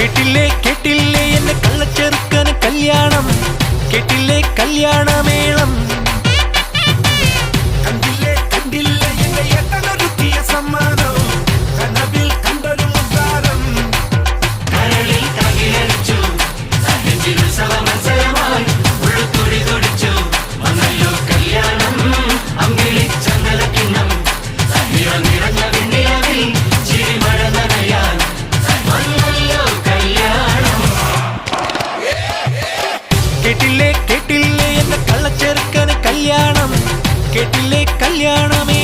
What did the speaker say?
കേട്ടില്ലേ കേട്ടില്ലേ? എന്നെ കള്ളച്ചെറുക്കന് കല്യാണം. കേട്ടില്ലേ കല്യാണമേളം. കണ്ടില്ലേ കണ്ടില്ലേ? കേട്ടില്ലേ കേട്ടില്ലേ? എന്ന കള്ളച്ചെറുക്കന് കല്യാണം. കേട്ടില്ലേ കല്യാണമേ?